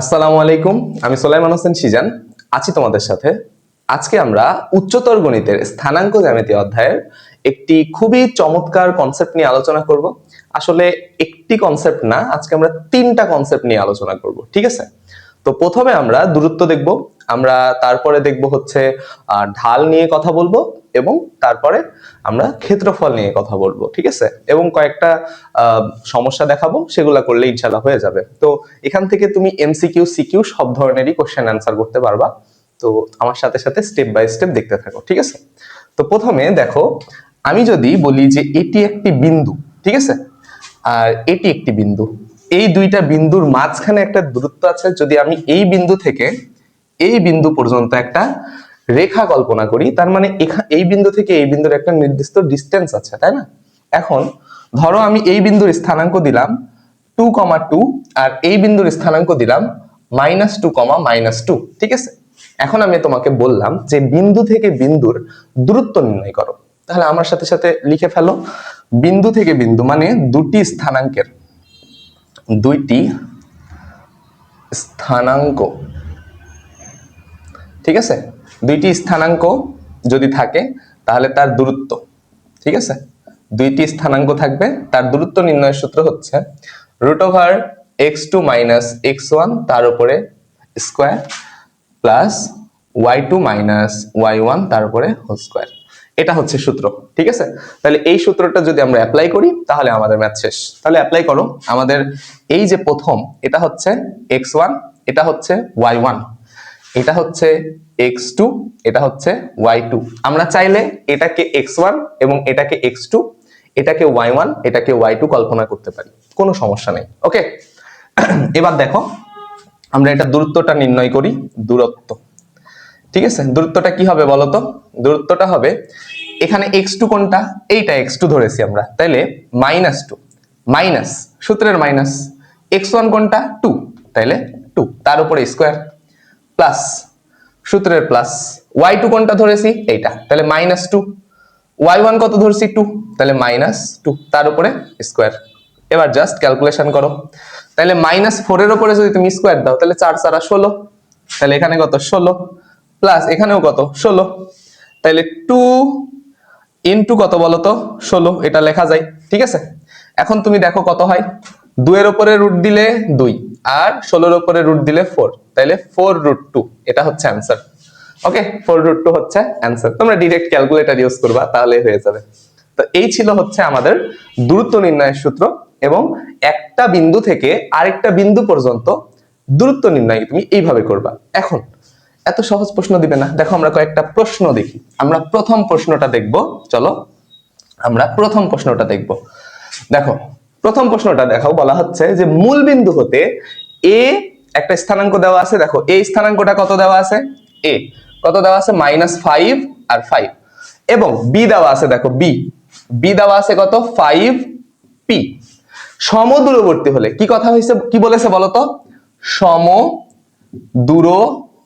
আসসালামু আলাইকুম, আমি সোলাইমান হোসেন সিজান আছি তোমাদের সাথে। আজকে আমরা উচ্চতর গণিতের স্থানাঙ্ক জ্যামিতি অধ্যায়ের একটি খুবই চমৎকার কনসেপ্ট নিয়ে আলোচনা করব। আসলে একটি কনসেপ্ট না, আজকে আমরা তিনটা কনসেপ্ট নিয়ে আলোচনা করব, ঠিক আছে? তো প্রথমে আমরা দূরত্ব দেখব, আমরা তারপরে দেখব হচ্ছে ঢাল নিয়ে কথা বলব এবং তারপরে আমরা ক্ষেত্রফল নিয়ে কথা বলব, ঠিক আছে? এবং কয়েকটা সমস্যা দেখাবো, সেগুলা করলে ইনশাল্লাহ হয়ে যাবে। তো এখান থেকে তুমি এমসিকিউ সিকিউ সব ধরনেরই কোশ্চেন অ্যান্সার করতে পারবা। তো আমার সাথে সাথে স্টেপ বাই স্টেপ দেখতে থাকো, ঠিক আছে? তো প্রথমে দেখো, আমি যদি বলি যে এটি একটি বিন্দু, ঠিক আছে? আর এটি একটি বিন্দু। এই দুইটা বিন্দুর মাঝখানে একটা দূরত্ব আছে, যদি আমি এই বিন্দু থেকে এই বিন্দু পর্যন্ত একটা রেখা কল্পনা করি, তার মানে এই বিন্দু থেকে এই বিন্দুর একটা নির্দিষ্ট ডিস্টেন্স আছে, তাই না? এখন ধরো আমি এই বিন্দুর স্থানাঙ্ক দিলাম টু কমা টু আর এই বিন্দুর স্থানাঙ্ক দিলাম minus two comma minus two ঠিক আছে? এখন আমি তোমাকে বললাম যে বিন্দু থেকে বিন্দুর দূরত্ব নির্ণয় করো। তাহলে আমার সাথে সাথে লিখে ফেলো। বিন্দু থেকে বিন্দু মানে দুটি স্থানাঙ্কের দুইটি স্থানাঙ্ক। ঠিক আছে? দুইটি স্থানাঙ্ক যদি থাকে, তাহলে তার দূরত্ব। ঠিক আছে? দুইটি স্থানাঙ্ক থাকবে, তার দূরত্ব নির্ণয়ের সূত্র হচ্ছে root over x two minus x one, তার উপরে square, plus y two minus y one, তার উপরে হোল স্কোয়ার। এটা হচ্ছে সূত্র, ঠিক আছে? তাহলে এই সূত্রটা যদি আমরা অ্যাপ্লাই করি, তাহলে আমাদের ম্যাথ শেষ। তাহলে অ্যাপ্লাই করো, আমাদের এই যে প্রথম, এটা হচ্ছে এক্স ওয়ান এটা হচ্ছে ওয়াই ওয়ান এটা হচ্ছে এক্স টু এটা হচ্ছে ওয়াই টু আমরা চাইলে এটাকে এক্স ওয়ান এবং এটাকে এক্স টু এটাকে ওয়াই ওয়ান এটাকে ওয়াই টু কল্পনা করতে পারি। কোনো সমস্যা নেই ওকে এবার দেখো, আমরা এটা দূরত্বটা নির্ণয় করি, দূরত্ব। ঠিক আছে? দূরত্বটা কি হবে বলতো দূরত্বটা হবে এখানে এক্স টু কোনটা? এইটা এক্স টু ধরেছি আমরা। তাইলে মাইনাস টু মাইনাস সূত্রের মাইনাস এক্স ওয়ান কোনটা? টু তাইলে টু তার উপরে স্কোয়ার প্লাস সূত্রের প্লাস ওয়াই টু কোনটা ধরেছি? এইটা। তাহলে মাইনাস টু ওয়াই ওয়ান কত ধরছি? টু তাহলে মাইনাস টু তার উপরে স্কোয়ার এবার জাস্ট ক্যালকুলেশন করো। তাহলে মাইনাস ফোরের উপরে যদি তুমি স্কোয়ার দাও তাহলে চার চারা ষোলো। তাহলে এখানে কত? ষোলো। প্লাস এখানেও কত? ষোলো। তাহলে টু ইনটু কত বলো তো ষোলো, এটা লেখা যায়, ঠিক আছে? এখন তুমি দেখো কত হয়? দুয়ের ওপরে রুট দিলে দুই, আর ষোলোর ওপরে রুট দিলে ফোর তাহলে ফোর রুট টু এটা হচ্ছে answer okay four root two হচ্ছে অ্যান্সার তোমরা ডিরেক্ট ক্যালকুলেটর ইউজ করবা তাহলে হয়ে যাবে। তো এই ছিল হচ্ছে আমাদের দূরত্ব নির্ণয়ের সূত্র এবং একটা বিন্দু থেকে আরেকটা বিন্দু পর্যন্ত দূরত্ব নির্ণয় তুমি এইভাবে করবা। এখন এত সহজ প্রশ্ন দিবে না। দেখো, আমরা কয়েকটা প্রশ্ন দেখি। আমরা প্রথম প্রশ্নটা দেখব। চলো, আমরা প্রথম প্রশ্নটা দেখব। দেখো, প্রথম প্রশ্নটা দেখাও। বলা হচ্ছে যে মূল বিন্দু হতে এ একটা স্থানাঙ্ক দেওয়া আছে। দেখো এই স্থানাঙ্কটা কত দেওয়া আছে? এ কত দেওয়া আছে? মাইনাস ফাইভ আর ফাইভ। এবং বি দেওয়া আছে, দেখো বি বি দেওয়া আছে কত? ফাইভ পি সমদূরবর্তী হলে কি কথা হয়েছে? কি বলেছে বলতো সম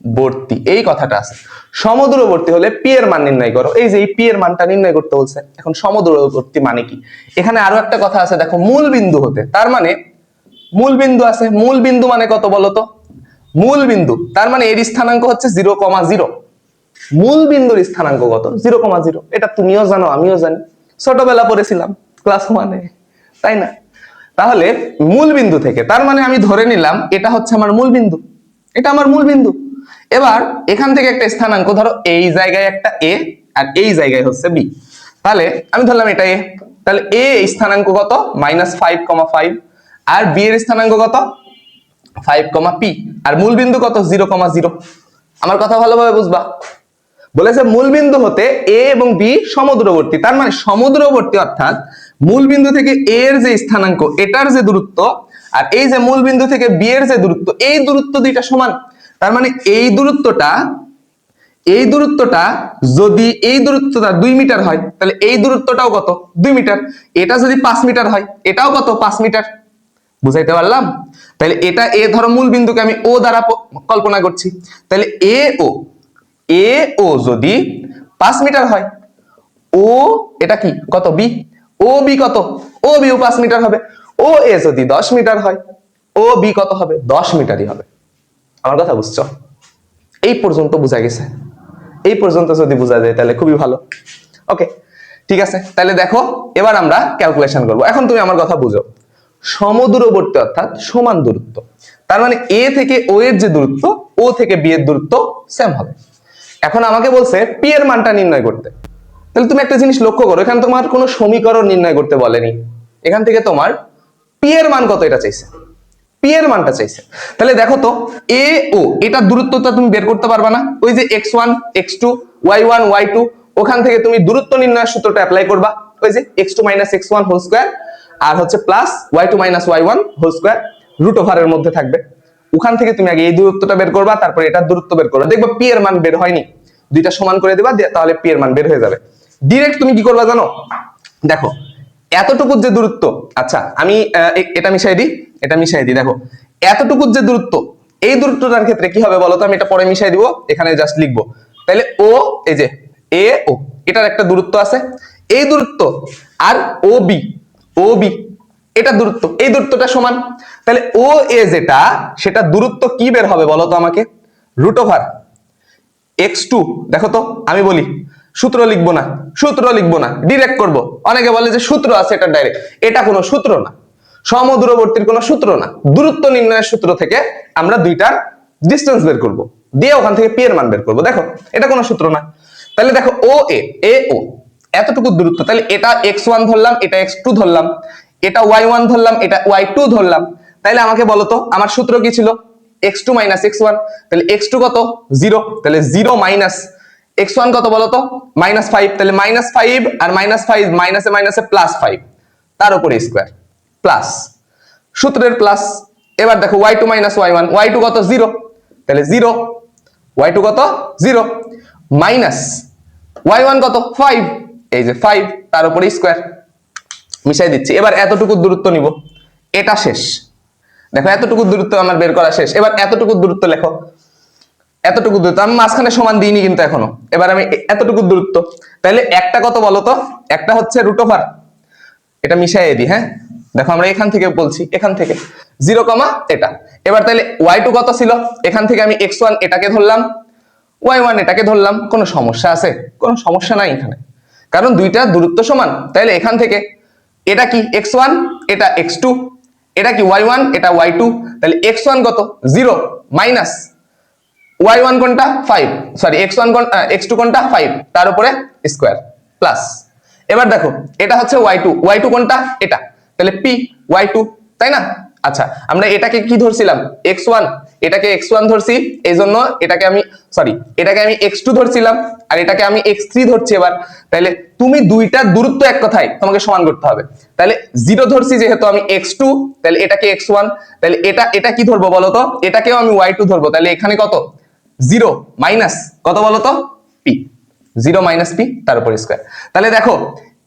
দূরবর্তী এই কথাটা আছে। সমদূরবর্তী হলে পি এর মান নির্ণয় করো। এই যে এই পি এর মানটা নির্ণয় করতে বলছে, এখন সমদূরবর্তী মানে কি? এখানে আরও একটা কথা আছে, দেখো, মূল বিন্দু হতে, তার মানে মূল বিন্দু আছে, মূল বিন্দু মানে কত বলতো মূল বিন্দু, তার মানে এর স্থানাঙ্ক হচ্ছে জিরো কমা জিরো। মূল বিন্দুর স্থানাঙ্ক কত? Zero comma zero. এটা তুমিও জানো, আমিও জানি। ছোটবেলা পড়েছিলাম ক্লাস ওয়ানে তাই না? তাহলে মূল বিন্দু থেকে, তার মানে আমি ধরে নিলাম, এটা হচ্ছে আমার মূল বিন্দু। এটা আমার মূল বিন্দু। এবার এখান থেকে একটা স্থানাঙ্ক, ধরো এই জায়গায় একটা এ আর এই জায়গায় হচ্ছে বি তাহলে আমি ধরলাম এটা এ তাহলে এ স্থানাঙ্ক কত? মাইনাস ফাইভ কমা ফাইভ আর বি এর স্থানাঙ্ক কত? ফাইভ কমা পি আর মূল বিন্দু কত? জিরো কমা জিরো আমার কথা ভালোভাবে বুঝবা? বলেছে মূল বিন্দু হতে এ এবং বি সমুদ্রবর্তী, তার মানে সমুদ্রবর্তী অর্থাৎ মূল বিন্দু থেকে এ এর যে স্থানাঙ্ক, এটার যে দূরত্ব, আর এই যে মূল বিন্দু থেকে বি এর যে দূরত্ব, এই দূরত্ব দুইটা সমান। তার মানে এই দূরত্বটা এই দূরত্বটা যদি এই দূরত্বটা দুই মিটার হয়, তাহলে এই দূরত্বটাও কত? দুই মিটার। এটা যদি পাঁচ মিটার হয়, এটাও কত? পাঁচ মিটার। বুঝাইতে পারলাম? তাহলে এটা এ ধরো মূল বিন্দুকে আমি ও দ্বারা কল্পনা করছি। তাহলে এ ও এ ও যদি পাঁচ মিটার হয়, ও এটা কি? কত? বি। ও বি কত? ও বিও পাঁচ মিটার হবে। ও এ যদি দশ মিটার হয়, ও বি কত হবে? দশ মিটারই হবে। আমার কথা বুঝছ? এই পর্যন্ত বোঝা গেছে। এই পর্যন্ত যদি বোঝা যায় তাহলে খুবই ভালো। ওকে ঠিক আছে। তাহলে দেখো, এবার আমরা ক্যালকুলেশন করব। এখন তুমি আমার কথা বুঝো। সমদূরবর্তী অর্থাৎ সমান দূরত্ব। তার মানে এ থেকে ও এর যে দূরত্ব ও থেকে বি এর দূরত্ব সেম হবে। এখন আমাকে বলছে পি এর মানটা নির্ণয় করতে। তাহলে তুমি একটা জিনিস লক্ষ্য করো, এখানে তোমার কোনো সমীকরণ নির্ণয় করতে বলেনি। এখান থেকে তোমার পি এর মান কত এটা চাইছে? পি এর মানটা চাইছে। তাহলে দেখো তো এ ও, এটা দূরত্বটা তুমি বের করতে পারবা না। ওই যে x one x two y one y two ওখান থেকে তুমি দূরত্ব নির্ণয়ের সূত্রটা অ্যাপ্লাই করবা। ওই যে x two minus x one whole square আর হচ্ছে plus y two minus y one whole square root ওভারের মধ্যে থাকবে। ওখান থেকে তুমি আগে এই দূরত্বটা বের করবা, তারপরে এটার দূরত্ব বের করবা। দেখবা পি এর মান বের হয়নি। দুইটা সমান করে দেবা তাহলে পি এর মান বের হয়ে যাবে। ডিরেক্ট তুমি কি করবা জানো? দেখো এতটুকু যে দূরত্ব আচ্ছা আমি এটা মিশাই দিই, এটা মিশাই দিই, দেখো। এতটুকু যে দূরত্ব, এই দূরত্বটার ক্ষেত্রে কি হবে বলো তো আমি এটা পরে মিশাই দিব, এখানে জাস্ট লিখব। তাহলে ও, এই যে, এ, ও, এটার একটা দূরত্ব আছে। এই দূরত্ব আর ও বি ও বি, এটা দূরত্ব, এই দূরত্বটা সমান। তাহলে ও, এ, যেটা, সেটা দূরত্ব কি বের হবে বলো তো আমাকে? রুট ওভার, এক্স টু, দেখো তো, আমি বলি সূত্র লিখব না, সূত্র লিখব না ডিরেক্ট করব। অনেকে বলে যে সূত্র আছে, এটা ডাইরেক্ট এটা কোনো সূত্র না। সমদূরবর্তীর কোনো সূত্র না। দূরত্ব নির্ণয়ের সূত্র থেকে আমরা দুইটার ডিস্টেন্স বের করব। দিয়ে ওখান থেকে পি এর মান বের করব। দেখো, এটা কোনো সূত্র না। তাহলে দেখো ও এ এ ও এতটুকু দূরত্ব। তাহলে এটা এক্স ওয়ান ধরলাম, এটা এক্স টু ধরলাম, এটা ওয়াই ওয়ান ধরলাম, এটা ওয়াই টু ধরলাম। তাহলে আমাকে বলো তো, আমার সূত্র কি ছিল? X two minus x one তাহলে এক্স টু কত? জিরো তাহলে জিরো মাইনাস এক্স ওয়ান কত বলো তো? মাইনাস ফাইভ তাহলে মাইনাস ফাইভ আর মাইনাস ফাইভ মাইনাসে মাইনাসে প্লাস ফাইভ তার উপরে স্কোয়ার প্লাস সূত্রের প্লাস এবার দেখো y two minus y one y two কত? জিরো তাহলে জিরো ওয়াই টু কত? জিরো মাইনাস ওয়াই ওয়ান কত? ফাইভ এই যে ফাইভ তার উপরে স্কোয়ার মিশাই দিচ্ছি। এবার এতটুকু দূরত্ব নিব। এটা শেষ। দেখো এতটুকু দূরত্ব আমার বের করা শেষ। এবার এতটুকু দূরত্ব লেখো। এতটুকু দূরত্ব, আমি মাঝখানে সমান দিইনি কিন্তু এখনও। এবার আমি এতটুকু দূরত্ব। তাহলে একটা কত বলো তো? একটা হচ্ছে রুট ওভার এটা মিশাইয়ে দিই হ্যাঁ? দেখো আমরা এখান থেকে বলছি, এখান থেকে। জিরো কমা এটা এবার তাহলে ওয়াই টু কত ছিল? এখান থেকে আমি এক্স ওয়ান এটাকে ধরলাম। ওয়াই ওয়ান এটাকে ধরলাম। কোনো সমস্যা আছে? কোনো সমস্যা নাই এখানে। কারণ দুইটা দূরত্ব সমান। তাহলে এখান থেকে এটা কি এক্স ওয়ান এটা এক্স টু এটা কি ওয়াই ওয়ান এটা ওয়াই টু তাহলে এক্স ওয়ান কত? জিরো মাইনাস ওয়াই ওয়ান কোনটা? ফাইভ সরি এক্স ওয়ান কোন এক্স টু কোনটা? ফাইভ তার উপরে স্কোয়ার প্লাস এবার দেখো, এটা হচ্ছে ওয়াই টু ওয়াই টু কোনটা? এটা। তাহলে ওয়াই টু তাই না? আচ্ছা আমরা এটাকে কি ধরছিলাম? এক্স ওয়ান এটাকে এক্স ওয়ান ধরছি এই জন্য এটাকে আমি সরি এটাকে আমি এক্স টু ধরছিলাম, আর এটাকে আমি এক্স থ্রি ধরছি এবার। তাহলে তুমি দুইটার দূরত্ব এক কথায় তোমাকে সমান করতে হবে। তাহলে জিরো ধরছি যেহেতু আমি এক্স টু তাহলে এটাকে এক্স ওয়ান তাহলে এটা এটা কি ধরবো বলো তো? এটাকেও আমি ওয়াই টু ধরবো। তাহলে এখানে কত? জিরো মাইনাস কত বলো তো? পি জিরো মাইনাস পি তার উপর স্কোয়ার তাহলে দেখো,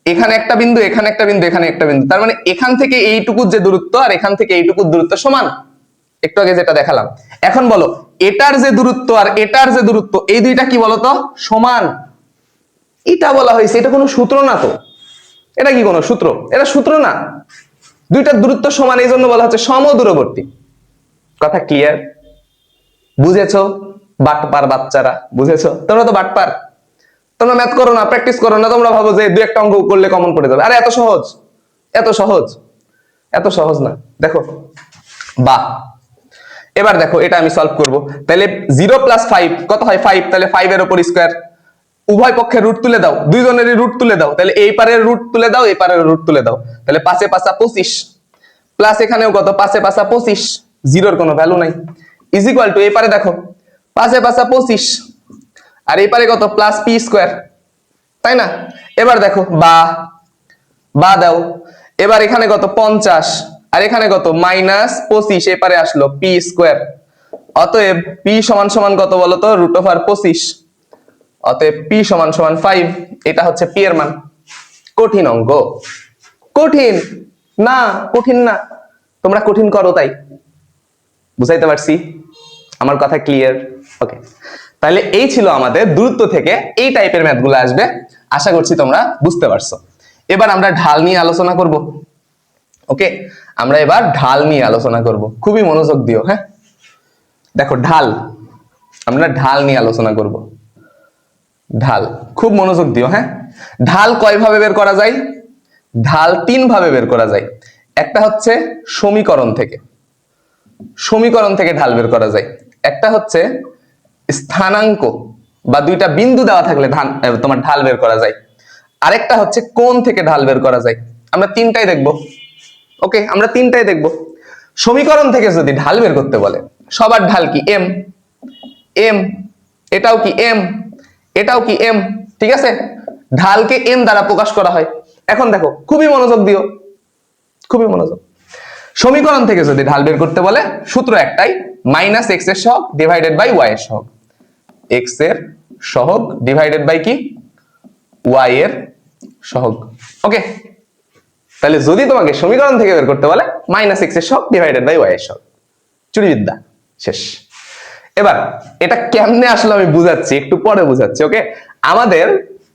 এখানে একটা বিন্দু, এখানে একটা বিন্দু, এখানে একটা বিন্দু। তার মানে এখান থেকে এইটুকুর যে দূরত্ব আর এখান থেকে এইটুকুর দূরত্ব সমান। একটু আগে যেটা দেখালাম। এখন বলো, এটার যে দূরত্ব আর এটার যে দূরত্ব, এই দুইটা কি বলতো সমান। এটা বলা হয়েছে, এটা কোনো সূত্র না তো। এটা কি কোনো সূত্র? এটা সূত্র না। দুইটার দূরত্ব সমান, এই জন্য বলা হচ্ছে সমদূরবর্তী। কথা ক্লিয়ার বুঝেছ? বাটপার বাচ্চারা, বুঝেছ? তোমরা তো বাটপার। তোমরা ম্যাথ করো না প্র্যাকটিস করো না, তোমরা ভাবো যে দুই একটা অঙ্ক করলে কমন পড়ে যাবে। আরে, এত সহজ এত সহজ এত সহজ না। দেখো বা এবার দেখো, এটা আমি সলভ করব। তাহলে জিরো প্লাস ফাইভ কত হয় ফাইভ তাহলে ফাইভ এর উপর স্কোয়ার উভয় পক্ষে রুট তুলে দাও, দুইজনেরই রুট তুলে দাও। তাহলে এই পারের রুট তুলে দাও, এই পারের রুট তুলে দাও। তাহলে পাশে পাঁচা পঁচিশ। প্লাস এখানেও কত? পাশে পাঁচা পঁচিশ। জিরোর কোনো ভ্যালু নাই। ইজ ইকুয়াল টু এই পারে দেখো পাঁচে পাঁচা পঁচিশ। আর এই পারে কত? প্লাস পি স্কোয়ার তাই না? এবার দেখো, বা বা দাও। এবার এখানে কত? পঞ্চাশ। আর এখানে কত? মাইনাস পঁচিশ। এপারে আসলো পি স্কোয়ার অতএব পি সমান সমান কত বলতো? রুট ওভার পঁচিশ। অতএব পি সমান সমান ফাইভ এটা হচ্ছে পি এর মান। কঠিন অঙ্ক। কঠিন। না কঠিন না। তোমরা কঠিন করো তাই। বুঝাইতে পারছি? আমার কথা ক্লিয়ার ওকে তাহলে এই ছিল আমাদের দূরত্ব থেকে এই টাইপের ম্যাথগুলো আসবে। আশা করছি তোমরা বুঝতে পারছ। এবার আমরা ঢাল নিয়ে আলোচনা করব। ওকে আমরা এবার ঢাল নিয়ে আলোচনা করব। খুবই মনোযোগ দিও হ্যাঁ? দেখো, ঢাল। আমরা ঢাল নিয়ে আলোচনা করব। ঢাল। খুব মনোযোগ দিও হ্যাঁ? ঢাল কয় ভাবে বের করা যায়? ঢাল তিন ভাবে বের করা যায়। একটা হচ্ছে সমীকরণ থেকে। সমীকরণ থেকে ঢাল বের করা যায়। একটা হচ্ছে স্থানাঙ্ক বা দুইটা বিন্দু দেওয়া থাকলে ধান তোমার ঢাল বের করা যায়। আরেকটা হচ্ছে কোন থেকে ঢাল বের করা যায়। আমরা তিনটাই দেখব। ওকে, আমরা তিনটাই দেখব। সমীকরণ থেকে যদি ঢাল বের করতে বলে, সবার ঢাল কি এম এম এটাও কি এম এটাও কি এম ঠিক আছে? ঢালকে এম দ্বারা প্রকাশ করা হয়। এখন দেখো, খুবই মনোযোগ দিও। খুবই মনোযোগ। সমীকরণ থেকে যদি ঢাল বের করতে বলে, সূত্র একটাই। মাইনাস এক্সের সহগ ডিভাইডেড বাই ওয়াই এর সহগ। এক্সের সহগ ডিভাইডেড বাই কি? ওয়াই এর সহগ। ওকে তাহলে যদি তোমাকে সমীকরণ থেকে বের করতে বলে মাইনাস এক্সের সহগ ডিভাইডেড বাই ওয়াই এর সহগ। চুরিবিদ্যা। শেষ। এবার, এটা কেমনে আসলে আমি বুঝাচ্ছি? একটু পরে বুঝাচ্ছি ওকে আমাদের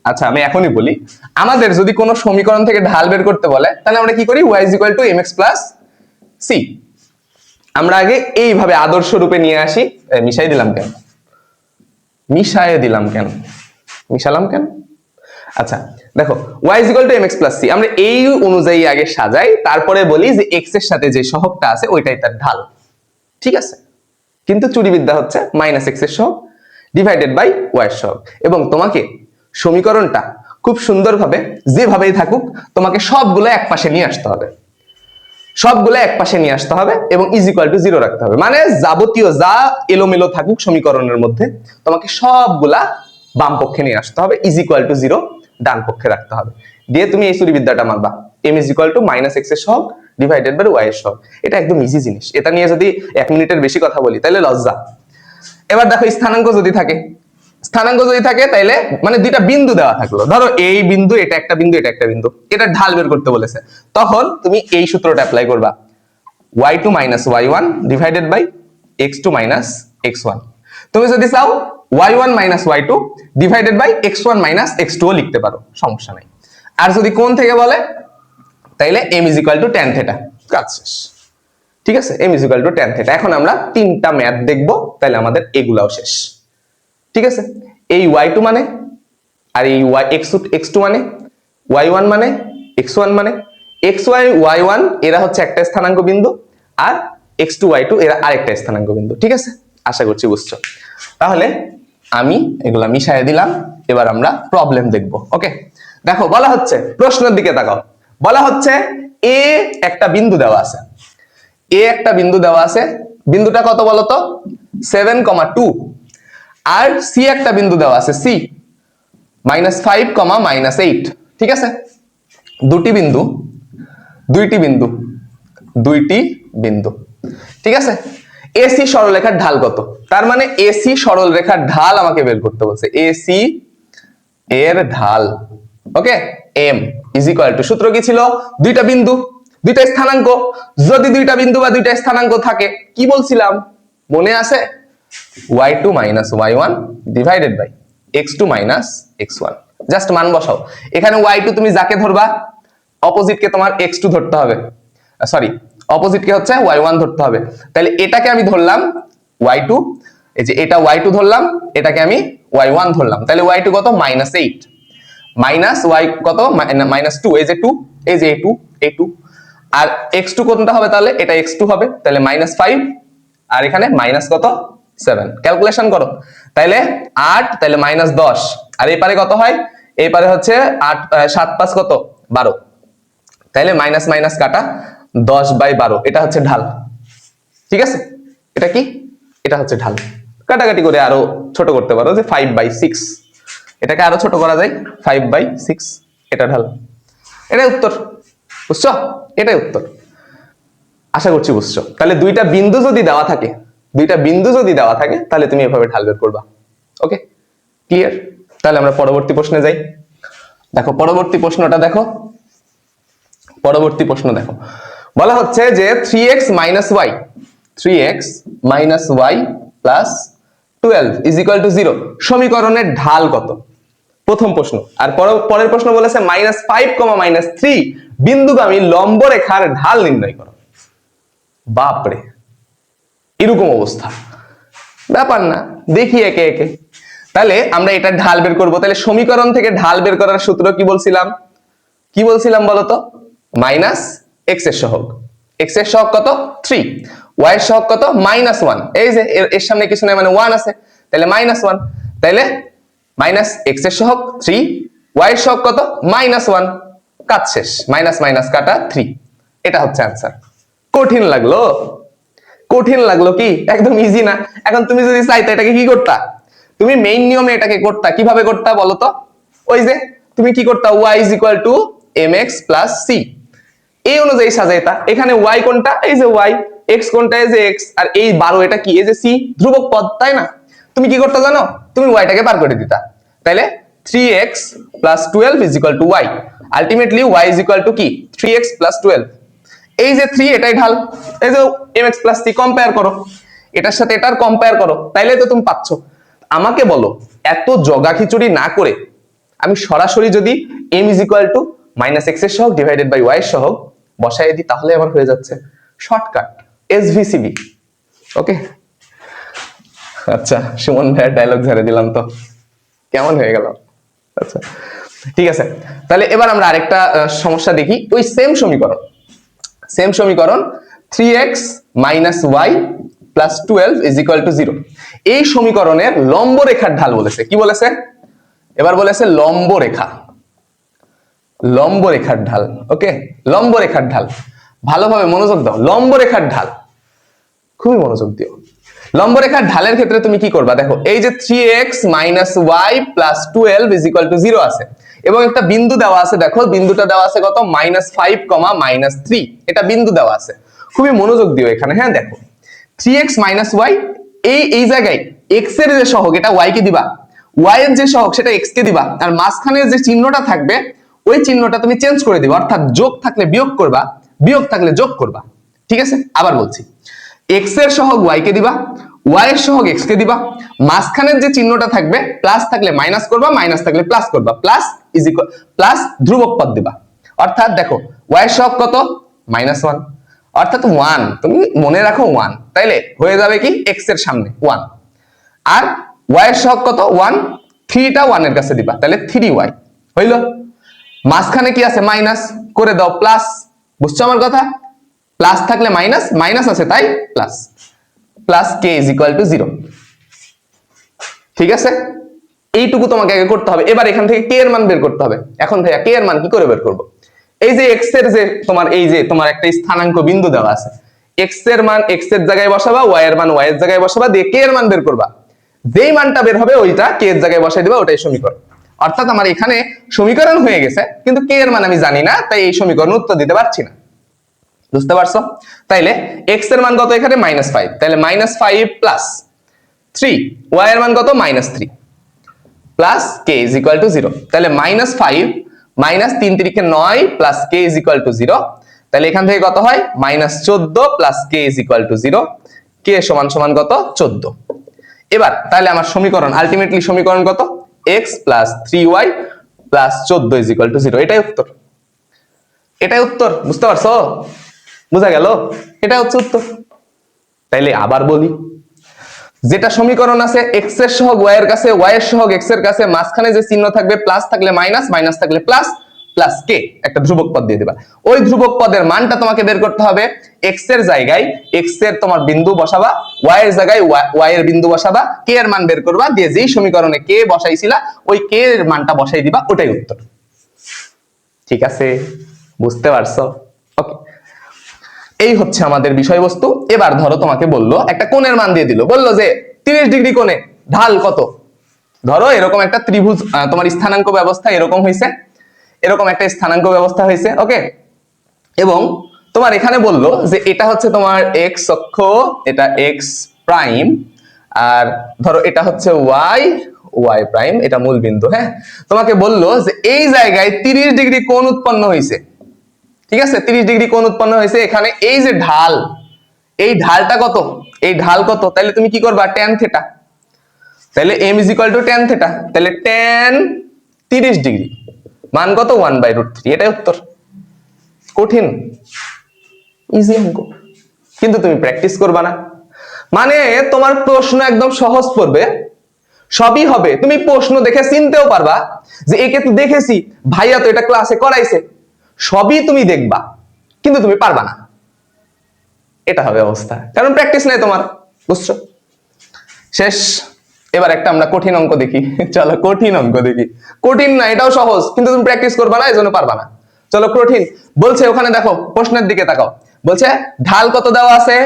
আচ্ছা আমি এখনই বলি, আমাদের যদি কোনো সমীকরণ থেকে ঢাল বের করতে বলে, তাহলে আমরা কি করি? Y y is equal to mx plus c আমরা আগে এইভাবে আদর্শ রূপে নিয়ে আসি। মিশাই দিলাম কেন? মিশায়ে দিলাম কেন? মিশালাম কেন? আচ্ছা দেখো, y is equal to mx plus c আমরা এই অনুযায়ী আগে সাজাই, তারপরে বলি যে x এর সাথে যে সহগটা আছে, ওইটাই তার ঢাল। ঠিক আছে? কিন্তু চুরিবিদ্যা হচ্ছে মাইনাস এক্সের সহগ ডিভাইডেড বাই ওয়াই এর সহগ। এবং তোমাকে সমীকরণটা খুব সুন্দরভাবে যেভাবেই থাকুক, তোমাকে সবগুলো এক পাশে নিয়ে আসতে হবে। সবগুলো এক পাশে নিয়ে আসতে হবে এবং ইজ ইকুয়াল টু জিরো রাখতে হবে। মানে যাবতীয় যা এলোমেলো থাকুক সমীকরণের মধ্যে, তোমাকে সবগুলা বাম পক্ষে নিয়ে আসতে হবে ইজ ইকুয়াল টু জিরো ডান পক্ষে রাখতে হবে। দিয়ে তুমি এই চুরিবিদ্যাটা মারবা। M is equal to minus এক্সের সহগ ডিভাইডেড বাই ওয়াই এর সহগ। এটা একদম ইজি জিনিস। এটা নিয়ে যদি এক মিনিটের বেশি কথা বলি, তাহলে লজ্জা। এবার দেখো স্থানাঙ্ক যদি থাকে স্থানাঙ্ক যদি থাকে, তাইলে মানে দুইটা বিন্দু দেওয়া থাকল। ধরো এই বিন্দু, এটা একটা বিন্দু, এটা একটা বিন্দু। এটা ঢাল বের করতে বলেছে। তখন তুমি এই সূত্রটা অ্যাপ্লাই করবা। Y two minus y one divided by x two minus x one তুমি যদি চাও y one minus y two divided by x one minus x লিখতে পারো। সমস্যা নাই। আর যদি কোন থেকে বলে, তাইলে m is equal to tan theta কাজ শেষ। ঠিক আছে? M is equal to tan theta এখন আমরা তিনটা ম্যাথ দেখব তাহলে আমাদের এগুলাও শেষ। ঠিক আছে? এই ওয়াই টু মানে আর এই ওয়াই এক্স এক্স টু মানে ওয়াই ওয়ান মানে এক্স ওয়ান মানে এক্স ওয়াই ওয়াই ওয়ান এরা হচ্ছে একটা স্থানাঙ্ক বিন্দু, আর এক্স টু ওয়াই টু এরা আরেকটা স্থানাঙ্ক বিন্দু, ঠিক আছে? আশা করছি বুঝছ? তাহলে আমি এগুলা মিশাই দিলাম, এবার আমরা প্রবলেম দেখব ওকে দেখো, বলা হচ্ছে, প্রশ্নের দিকে তাকাও। বলা হচ্ছে এ একটা বিন্দু দেওয়া আছে। এ একটা বিন্দু দেওয়া আছে। বিন্দুটা কত বলতো? সেভেন কমা টু আর সি একটা বিন্দু দেওয়া আছে C minus five comma minus eight ঠিক আছে? দুটি বিন্দু, দুইটি বিন্দু দুইটি বিন্দু। ঠিক আছে? এসি সরলরেখার ঢাল কত? তার মানে এসি সরলরেখার ঢাল আমাকে বের করতে বলছে। এসি এর ঢাল। Okay? M is equal to সূত্র কি ছিল? দুইটা বিন্দু, দুইটা স্থানাঙ্ক। যদি দুইটা বিন্দু বা দুইটা স্থানাঙ্ক থাকে, কি বলছিলাম? মনে আছে? Y two minus y one divided by x two minus x one just মান বসাও। এখানে ওয়াই টু তুমি যাকে ধরবা অপোজিট কে তোমার এক্স টু ধরতে হবে। সরি অপোজিট কে হচ্ছে ওয়াই ওয়ান ধরতে হবে। তাহলে এটাকে আমি ধরলাম ওয়াই টু এই যে এটা ওয়াই টু ধরলাম, এটাকে আমি ওয়াই ওয়ান ধরলাম। তাহলে ওয়াই টু কত? মাইনাস এইট মাইনাস ওয়াই কত? মাইনাস টু এই যে টু এই যে টু এই টু আর এক্স টু কোনটা হবে তাহলে? এটা এক্স টু হবে। তাহলে মাইনাস ফাইভ আর এখানে মাইনাস কত? সেভেন ক্যালকুলেশন করো। তাইলে আট, তাইলে মাইনাস দশ। আর এই পারে কত হয়? এই পারে হচ্ছে আট সাত পাঁচ কত? বারো। তাইলে মাইনাস মাইনাস কাটা দশ বাই বারো। এটা হচ্ছে ঢাল। ঠিক আছে? এটা কি? এটা হচ্ছে ঢাল। কাটাকাটি করে আরও ছোট করতে পারো যে ফাইভ বাই সিক্স এটাকে আরও ছোট করা যায়। ফাইভ বাই সিক্স এটা ঢাল। এটাই উত্তর। বুঝছ? এটাই উত্তর। আশা করছি বুঝছ। তাহলে দুইটা বিন্দু যদি দেওয়া থাকে দুইটা বিন্দু যদি দেওয়া থাকে, তাহলে তুমি এভাবে ঢাল বের করবা। ওকে ক্লিয়ার তাহলে আমরা পরবর্তী প্রশ্নে যাই। দেখো, পরবর্তী প্রশ্নটা দেখো। পরবর্তী প্রশ্ন দেখো। বলা হচ্ছে যে three x minus y three x minus y plus twelve is equal to zero সমীকরণের ঢাল কত? প্রথম প্রশ্ন। আর পর- পরের প্রশ্ন বলেছে minus five comma minus three বিন্দুগামী লম্ব রেখার ঢাল নির্ণয় করো। বাপরে! এরকম অবস্থা। ব্যাপার না, দেখি একে একে। তাহলে আমরা এটা ঢাল বের করব। তাহলে সমীকরণ থেকে ঢাল বের করার সূত্র কি বলছিলাম? কি বলছিলাম বলতো? মাইনাস এক্সের সহগ। এক্সের সহগ কত? থ্রি ওয়াই এর সহগ কত? মাইনাস ওয়ান এই যে, এর- সামনে কিছু নাই মানে ওয়ান আছে। তাহলে মাইনাস ওয়ান তাইলে মাইনাস এক্সের সহগ থ্রি ওয়াই এর সহগ কত? মাইনাস ওয়ান কাজ শেষ। মাইনাস মাইনাস কাটা থ্রি এটা হচ্ছে অ্যান্সার কঠিন লাগল। কঠিন লাগল কি? একদম ইজি না। এখন তুমি যদি চাইতে এটাকে কি করতা? তুমি মেইন নিয়মে এটাকে করতা। কীভাবে করতা বলো তো? ওই যে, তুমি কি করতা? y is equal to m x plus c এই অনুযায়ী সাজাইতা। এখানে y কোনটা? এই যে y x কোনটা? এই যে x আর এই বারো এটা কি? এই যে c ধ্রুবক পদ, তাই না? তুমি কি করতে জানো? তুমি y টাকে বার করে দিতা। তাইলে 3x plus twelve is equal to y ultimately y is equal to কি? 3x প্লাস টুয়েলভ এই যে থ্রি এটাই ঢাল। এই যে m x plus three compare করো। এটার সাথে এটার কম্পেয়ার করো। তাইলে তো তুমি পাচ্ছ। আমাকে বলো, এত জগা খিচুড়ি না করে আমি সরাসরি যদি m is equal to minus এক্সের সহগ ডিভাইডেড বাই ওয়াই এর সহগ বসাই দিই, তাহলে আমার হয়ে যাচ্ছে শর্টকাট এস ভিসিবি ওকে আচ্ছা সুমন ভাইয়ের ডায়লগ ঝেড়ে দিলাম তো। কেমন হয়ে গেল? আচ্ছা ঠিক আছে। তাহলে এবার আমরা আরেকটা সমস্যা দেখি। ওই সেম সমীকরণ। সেম সমীকরণ three x minus y plus twelve is equal to zero এই সমীকরণের লম্ব রেখার ঢাল বলেছে। কি বলেছে? এবার বলেছে লম্ব রেখা। লম্ব রেখার ঢাল ওকে লম্ব রেখার ঢাল। ভালোভাবে মনোযোগ দাও। লম্ব রেখার ঢাল। খুবই মনোযোগ দিও। লম্ব রেখার ঢালের ক্ষেত্রে তুমি কি করবা? দেখো, এই যে three x minus y plus twelve is equal to zero আছে। এবং একটা বিন্দু দেওয়া আছে, দেখো, বিন্দুটা দেওয়া আছে কত? Minus five comma minus three এটা বিন্দু দেওয়া আছে। খুবই মনোযোগ দিও এখানে হ্যাঁ দেখো। থ্রি এক্স মাইনাস ওয়াই এই এই জায়গায় এক্সের যে সহগ, এটা ওয়াই কে দিবা। ওয়াই এর যে সহগ, সেটা এক্স কে দিবা। আর মাঝখানে যে চিহ্নটা থাকবে, ওই চিহ্নটা তুমি চেঞ্জ করে দিবা। অর্থাৎ যোগ থাকলে বিয়োগ করবা, বিয়োগ থাকলে যোগ করবা। ঠিক আছে? আবার বলছি। এক্সের সহগ ওয়াই কে দিবা। ওয়াই এর সহগ এক্স কে দিবা? মাঝখানের যে চিহ্নটা থাকবে প্লাস থাকলে মাইনাস করবা মাইনাস থাকলে প্লাস করবা। প্লাস ইজ ইকুয়াল প্লাস ধ্রুবক পদ দিবা। অর্থাৎ দেখো ওয়াই এর সহগ কত? মাইনাস ওয়ান অর্থাৎ ওয়ান তুমি মনে রাখো ওয়ান তাইলে হয়ে যাবে কি? এক্সের সামনে ওয়ান আর ওয়াই এর সহগ কত? ওয়ান থ্রিটা ওয়ানের কাছে দিবা। তাহলে থ্রি ওয়াই হইল? মাঝখানে কি আছে? মাইনাস করে দাও প্লাস বুঝছ আমার কথা? প্লাস থাকলে মাইনাস মাইনাস আছে, তাই plus plus k is equal to zero ঠিক আছে? এইটুকু তোমাকে আগে করতে হবে। এবার এখান থেকে কে এর মান বের করতে হবে। এখন ভাইয়া কে এর মান কি করে বের করব? এই যে এক্সের যে তোমার, এই যে তোমার একটা স্থানাঙ্ক বিন্দু দেওয়া আছে এক্সের মান এক্সের জায়গায় বসাবা ওয়াই এর মান ওয়াই এর জায়গায় বসাবা, দিয়ে কে এর মান বের করবা। যেই মানটা বের হবে ওইটা কে এর জায়গায় বসাই দিবা, ওটাই সমীকরণ। অর্থাৎ আমার এখানে সমীকরণ হয়ে গেছে, কিন্তু কে এর মান আমি জানি না, তাই এই সমীকরণ উত্তর দিতে পারছি না। বুঝতে পারছ? তাইলে এক্সের মান কত এখানে? মাইনাস ফাইভ তাহলে minus five plus three y এর মান কত? Minus three plus k is equal to zero তাহলে মাইনাস ফাইভ মাইনাস তিন তিরিখে নয় plus k is equal to zero তাহলে এখান থেকে কত হয়? মাইনাস চোদ্দ plus k is equal to zero k সমান সমান কত? চোদ্দ। এবার তাহলে আমার সমীকরণ আলটিমেটলি সমীকরণ কত? X plus three y plus চোদ্দ ইজ ইকুয়াল টু জিরো এটাই উত্তর। এটাই উত্তর, বুঝতে পারছ? বোঝা গেল? এটা হচ্ছে উত্তর। তাইলে আবার বলি, যেটা সমীকরণ আছে এক্সের সহগ ওয়াই এর কাছে ওয়াই এর সহগ এক্সের কাছে, মাঝখানে যে চিহ্ন থাকবে প্লাস থাকলে মাইনাস মাইনাস থাকলে প্লাস প্লাস কে একটা ধ্রুবক পদ দিয়ে দিবা। ওই ধ্রুবক পদের মানটা তোমাকে বের করতে হবে এক্সের জায়গায় এক্সের তোমার বিন্দু বসাবা ওয়াই এর জায়গায় ওয়াই এর বিন্দু বসাবা কে এর মান বের করবা, দিয়ে যেই সমীকরণে কে বসাইছিলা, ওই কে এর মানটা বসাই দিবা, ওটাই উত্তর। ঠিক আছে? বুঝতে পারছ? এই হচ্ছে আমাদের বিষয়বস্তু। এবার ধরো তোমাকে বলল, একটা কোণের মান দিয়ে দিল। বলল যে, তিরিশ ডিগ্রি কোণে ঢাল কত? ধরো এরকম একটা ত্রিভুজ তোমার স্থানাঙ্ক ব্যবস্থা এরকম হয়েছে। এরকম একটা স্থানাঙ্ক ব্যবস্থা হয়েছে ওকে এবং তোমার এখানে বলল যে, এটা হচ্ছে তোমার এক্স অক্ষ, এটা এক্স প্রাইম আর ধরো এটা হচ্ছে ওয়াই ওয়াই প্রাইম এটা মূল বিন্দু হ্যাঁ? তোমাকে বলল যে, এই জায়গায় তিরিশ ডিগ্রি কোণ উৎপন্ন হয়েছে। ঠিক আছে? তিরিশ ডিগ্রি কোণ উৎপন্ন হয়েছে এখানে। এই যে ঢাল, এই ঢালটা কত? এই ঢাল কত? তাহলে তুমি কি করবা? ট্যান থেটা তাহলে m is equal to tan theta তাহলে ট্যান তিরিশ ডিগ্রি। মান কত? ওয়ান বাই রুট থ্রি এটাই উত্তর। কঠিন। ইজি অঙ্ক কিন্তু তুমি প্র্যাকটিস করবা না। মানে তোমার প্রশ্ন একদম সহজ পড়বে। সবই হবে। তুমি প্রশ্ন দেখে চিনতেও পারবা যে একে তো দেখেছি। ভাইয়া তো এটা ক্লাসে করাইছে। সবই তুমি দেখবা, কিন্তু তুমি পারবা না। এটা হবে অবস্থা। কারণ প্র্যাকটিস নাই তোমার, বুঝছ? শেষ। এবার একটা আমরা কঠিন অঙ্ক দেখি। চলো, কঠিন অঙ্ক দেখি। কঠিন না, এটাও সহজ, কিন্তু তুমি প্র্যাকটিস করবা না এই জন্য পারবা না। চলো, কঠিন। বলছে ওখানে দেখো, প্রশ্নের দিকে তাকাও। বলছে, ঢাল কত দেওয়া আছে?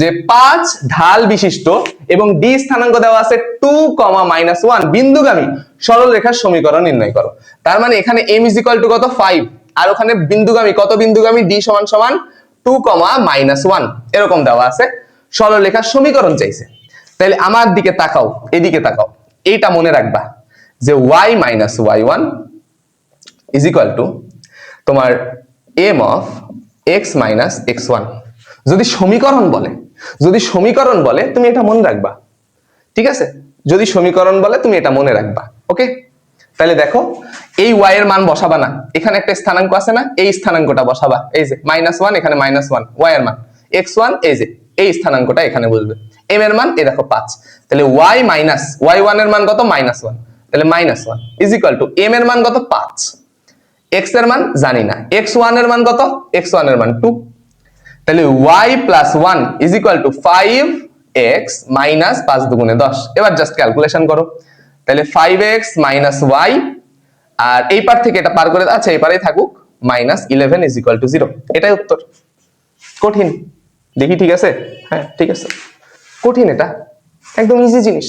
যে পাঁচ, ঢাল বিশিষ্ট, এবং ডি স্থানাঙ্ক দেওয়া আছে টু কমা মাইনাস ওয়ান। বিন্দুগামী সরল রেখার সমীকরণ নির্ণয় করো। তার মানে এখানে এম ইজ ইকুয়াল টু কত? ফাইভ আর ওখানে বিন্দুগামী, কত বিন্দুগামী? ডি সমান সমান টু কমা মাইনাস ওয়ান এরকম দেওয়া আছে। সরল রেখার সমীকরণ চাইছে। তাহলে আমার দিকে তাকাও, এদিকে তাকাও। এইটা মনে রাখবা যে y minus y one is equal to তোমার m of x minus x one যদি সমীকরণ বলে, যদি সমীকরণ বলে, তুমি এটা মনে রাখবা। ঠিক আছে? যদি সমীকরণ বলে, তুমি এটা মনে রাখবা। ওকে? তাহলে দেখো এই ওয়াই এর মান বসাবা না। এখানে একটা স্থানাঙ্ক আছে না, এই স্থানাঙ্কটা বসাবা। এই যে মাইনাস ওয়ান এখানে মাইনাস ওয়ান ওয়াই এর মান। এক্স ওয়ান এই যে, এই স্থানাঙ্কটা এখানে বসবে এম এর মান, এই দেখো পাঁচ। তাহলে ওয়াই মাইনাস ওয়াই ওয়ানের মান কত? মাইনাস ওয়ান তাহলে minus one is equal to m এর মান কত? পাঁচ। এক্সের মান, জানি না। এক্স ওয়ানের মান কত? এক্স ওয়ানের মান টু তাহলে y plus one is equal to five x minus পাঁচ দুগুণে দশ। এবার জাস্ট ক্যালকুলেশন করো। তাহলে ফাইভ এক্স মাইনাস ওয়াই আর এই পার থেকে এটা পার করে আচ্ছা এই পারেই থাকুক। Minus eleven is equal to zero এটাই উত্তর। কঠিন। দেখি ঠিক আছে? হ্যাঁ ঠিক আছে। কঠিন এটা। একদম ইজি জিনিস।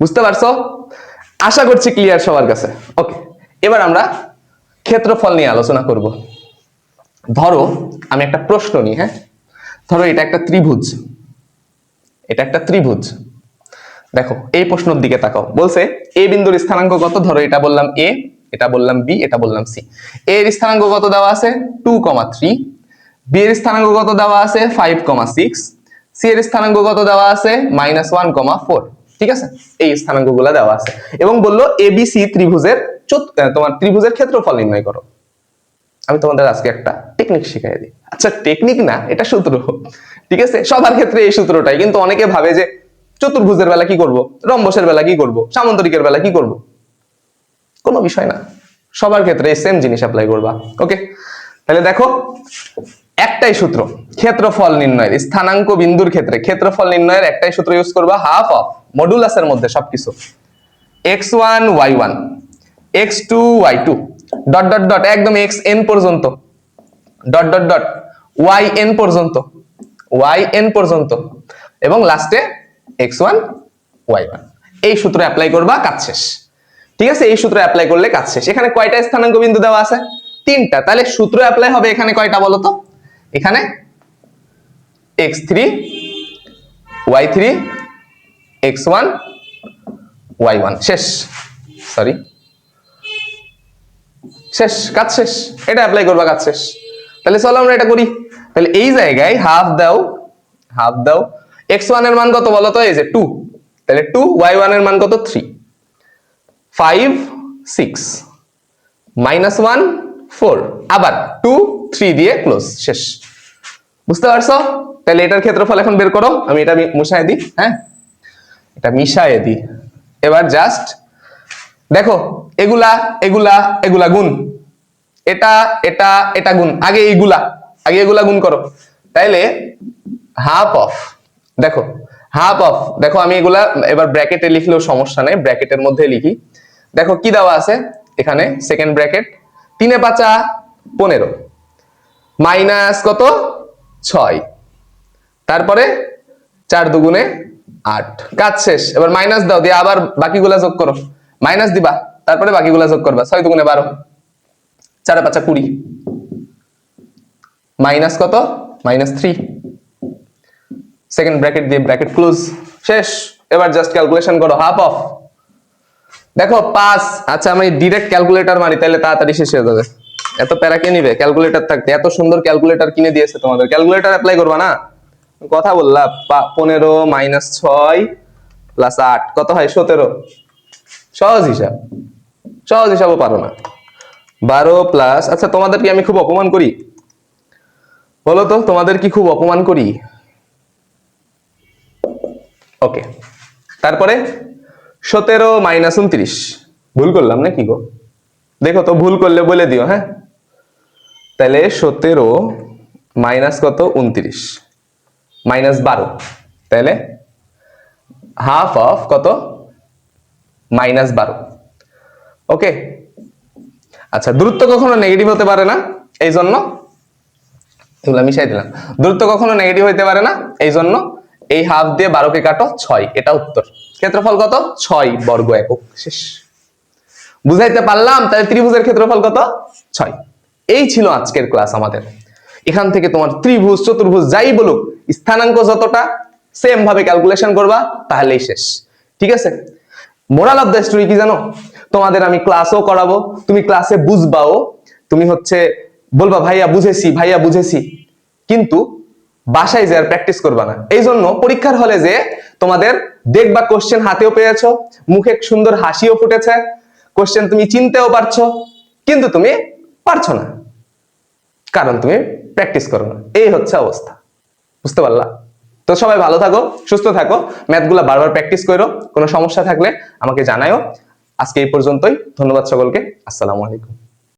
বুঝতে পারছ? আশা করছি ক্লিয়ার সবার কাছে। ওকে এবার আমরা ক্ষেত্রফল নিয়ে আলোচনা করব। ধরো, আমি একটা প্রশ্ন নিই হ্যাঁ? ধরো, এটা একটা ত্রিভুজ। এটা একটা ত্রিভুজ। দেখো, এই প্রশ্নের দিকে তাকাও। বলছে, এ বিন্দুর স্থানাঙ্ক কত? ধরো, এটা বললাম এ। এটা বললাম বি এটা বললাম সি এর স্থানাঙ্ক কত দেওয়া আছে? টু কমা থ্রি বি এর স্থানাঙ্ক কত দেওয়া আছে? ফাইভ কমা সিক্স সি এর স্থানাঙ্ক কত দেওয়া আছে? মাইনাস ওয়ান কমা ফোর ঠিক আছে? এই স্থানাঙ্কগুলা দেওয়া আছে। এবং বলল এবিসি ত্রিভুজের চত- আহ, তোমার ত্রিভুজের ক্ষেত্রফল নির্ণয় করো। আমি তোমাদের আজকে একটা টেকনিক শিখাই দিই। আচ্ছা টেকনিক না এটা সূত্র। ঠিক আছে? সবার ক্ষেত্রে এই সূত্রটাই। কিন্তু অনেকে ভাবে যে চতুর্ভুজের বেলা কি করব? রম্বসের বেলা কি করব? সামন্তরিকের বেলা কি করব? কোনো বিষয় না। সবার ক্ষেত্রে এই সেম জিনিস অ্যাপ্লাই করবা। ওকে তাহলে দেখো, একটাই সূত্র, ক্ষেত্রফল নির্ণয়ের, স্থানাঙ্ক বিন্দুর ক্ষেত্রে ক্ষেত্রফল নির্ণয়ের একটাই সূত্র ইউজ করবা হাফ অফ মডুলাসের মধ্যে সবকিছু। X one y one x two y two dot dot dot একদম এক্স এন পর্যন্ত dot dot dot y n পর্যন্ত ওয়াই এন পর্যন্ত, এবং লাস্টে এক্স ওয়ান ওয়াই ওয়ান এই সূত্র অ্যাপ্লাই করবা কাজ শেষ। ঠিক আছে? এই সূত্র অ্যাপ্লাই করলে কাজ শেষ। এখানে কয়টা স্থানাঙ্ক বিন্দু দেওয়া আছে? তিনটা। তাহলে সূত্র অ্যাপ্লাই হবে এখানে কয়টা বলো তো এখানে x three y three x one y one শেষ। সরি শেষ। কাজ শেষ। এটা অ্যাপ্লাই করবা, কাজ শেষ। তাহলে চলো আমরা এটা করি। তাহলে এই জায়গায় হাফ দাও হাফ দাও। এক্স ওয়ানের মান কত বলো তো এই যে টু তাহলে টু ওয়াই ওয়ানের মান কত? Three five six minus one four আবার টু থ্রি দিয়ে ক্লোজ শেষ। বুঝতে পারছ? তাহলে এটার ক্ষেত্রফল এখন বের করো। আমি এটা মি- মুছায় দিই হ্যাঁ? এটা মিশায়ে দিই। এবার জাস্ট দেখো, এগুলা এগুলা এগুলা গুণ। এটা এটা এটা গুণ। আগে এইগুলা, আগে এগুলা গুণ করো। তাইলে হাফ অফ দেখো হাফ অফ দেখো আমি এগুলা এবার ব্র্যাকেটে লিখলেও সমস্যা নেই ব্র্যাকেটের মধ্যে লিখি। দেখো কি দেওয়া আছে এখানে সেকেন্ড ব্র্যাকেট তিনে পাঁচা পনেরো। মাইনাস কত? ছয়। তারপরে চার দুগুণে আট। কাজ শেষ। এবার মাইনাস দাও, দিয়ে আবার বাকিগুলা যোগ করো। মাইনাস দিবা, তারপরে বাকিগুলা যোগ করবা। ছয় দুগুণে বারো। চারে পাঁচা কুড়ি। মাইনাস কত? মাইনাস থ্রি সেকেন্ড ব্র্যাকেট দিয়ে ব্র্যাকেট ক্লোজ শেষ। এবার জাস্ট ক্যালকুলেশন করো হাফ অফ দেখো পাঁচ আচ্ছা আমি ডিরেক্ট ক্যালকুলেটর মারি তাহলে তাড়াতাড়ি শেষ হয়ে যাবে। এত প্যারা কে নিবে? ক্যালকুলেটর থাকতে। এত সুন্দর ক্যালকুলেটর কিনে দিয়েছে তোমাদের। ক্যালকুলেটর অ্যাপ্লাই করবা না? কথা বললা পনেরো মাইনাস ছয় প্লাস আট। কত হয়? সতেরো। সহজ হিসাব। সহজ হিসাবও পারো না। বারো প্লাস আচ্ছা তোমাদের কি আমি খুব অপমান করি? বলো তো, তোমাদের কি খুব অপমান করি? ওকে তারপরে সতেরো মাইনাস উনত্রিশ। ভুল করলাম না কি গো? দেখো তো, ভুল করলে বলে দিও হ্যাঁ? তাহলে সতেরো মাইনাস কত? উনত্রিশ। মাইনাস বারো। তাহলে হাফ অফ কত? মাইনাস বারো। ওকে আচ্ছা দূরত্ব কখনো নেগেটিভ হতে পারে না এই জন্য এগুলো মিশাই দিলাম। দূরত্ব কখনো নেগেটিভ হইতে পারে না এই জন্য এই হাফ দিয়ে বারোকে কাটো ছয়, এটা উত্তর। ক্ষেত্রফল কত? ছয়, বর্গ একক। শেষ। বুঝাইতে পারলাম, তাহলে ত্রিভুজের ক্ষেত্রফল কত? ছয়। এই ছিল আজকের ক্লাস আমাদের। এখান থেকে তোমার ত্রিভুজ, চতুর্ভুজ যাই বলুক, স্থানাঙ্ক যতটা সেম ভাবে ক্যালকুলেশন করবা, তাহলেই শেষ। ঠিক আছে? মোরাল অফ দ্য স্টোরি কি জানো? তোমাদের আমি ক্লাসও করাবো, তুমি ক্লাসে বুঝবাও, তুমি হচ্ছে, বলবা, ভাইয়া বুঝেছি ভাইয়া বুঝেছি। কিন্তু বাসায় যে আর প্র্যাকটিস করবা না। এই জন্য পরীক্ষার হলে যে তোমাদের দেখবা কোশ্চেন হাতেও পেয়েছ, মুখে সুন্দর হাসিও ফুটেছে কোশ্চেন তুমি চিনতেও পারছ, কিন্তু তুমি পারছ না। কারণ তুমি প্র্যাকটিস করো না। এই হচ্ছে অবস্থা। বুঝতে পারলা? তো সবাই ভালো থাকো, সুস্থ থাকো ম্যাথগুলো বারবার প্র্যাকটিস করো, কোনো সমস্যা থাকলে আমাকে জানাও আজকে এই পর্যন্তই, ধন্যবাদ সকলকে, আসসালামু আলাইকুম।